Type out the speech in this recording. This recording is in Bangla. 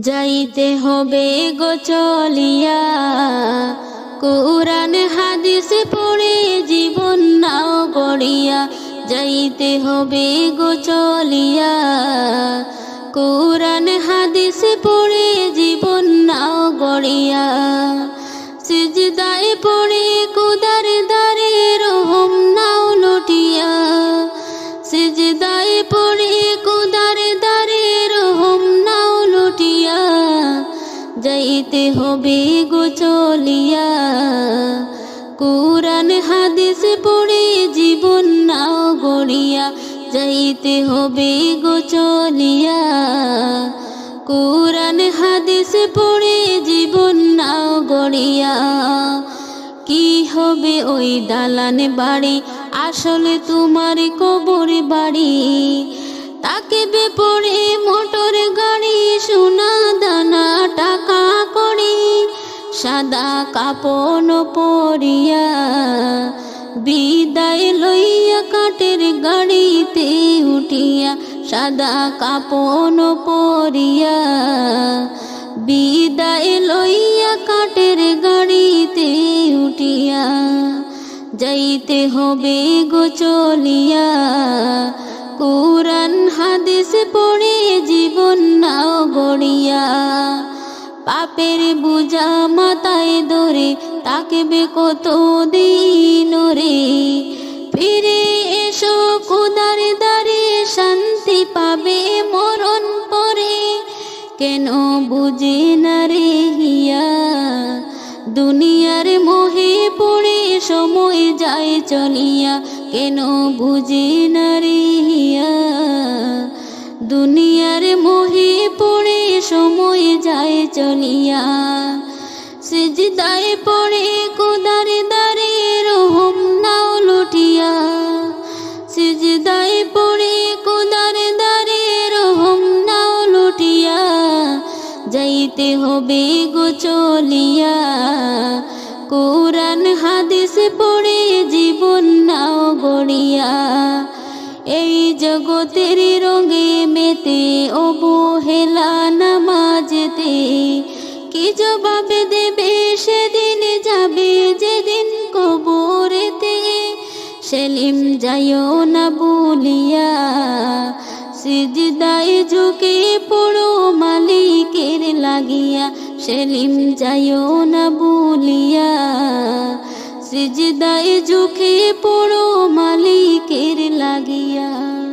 যাইতে হবে গো চলিয়া। কোরআন, হাদিস পড়ে জীবন নাও গড়িয়া। যাইতে হবে গো চলিয়া। কোরআন, হাদিস পড়ে জীবন চলিয়া, কোরআন, হাদিস পড়ে জীবন নাও গড়িয়া, যাইতে হবে গো চলিয়া। কোরআন, হাদিস পড়ে জীবন নাও গড়িয়া, কি হবে ওই দালান বাড়ি? আসলে তোমার কবর বাড়ি। তাকে বে পড়ে মোটর সাদা কাপন পরিয়া বিদায় লইয়া কাঠের গাড়িতে উঠিয়া সাদা কাপন পরিয়া বিদায় লইয়া কাঠের গাড়িতে উঠিয়া যাইতে হবে গো চলিয়া। কোরআন হাদিস পড়ে জীবন পাপের বুঝা মাথায় ধরে তাকে বে কত দিন রে? ফিরে এসো কুদার দারে শান্তি পাবে মরণ পরে। কেন বুঝে না রে হিয়া? দুনিয়ার মোহে পড়ে সময় যায় চলিয়া। কেন বুঝে না রে হিয়া? দুনিয়ার মোহে পড়ে সময় যায় চলিয়া। সিজদায় পড়ে কোদার দারে রহম নাও লুটিয়া। সিজদায় পড়ে কোদার দারে রহম নাও লুটিয়া। যাইতে হবে গো চলিয়া। কোরআন হাদিস পড়ে জীবন নাও গড়িয়া। এই জগতের রঙে মেতে অবহেলা জবাবে দেবে, সেদিন যাবে যেদিন কবরেতে। সেলিম, যাইও না বলিয়া সিজদায় ঝুঁকে পড়ো মালিকের লাগিয়া। সেলিম, যাইও না বলিয়া সিজদায় ঝুঁকে পড়ো মালিকের লাগিয়া।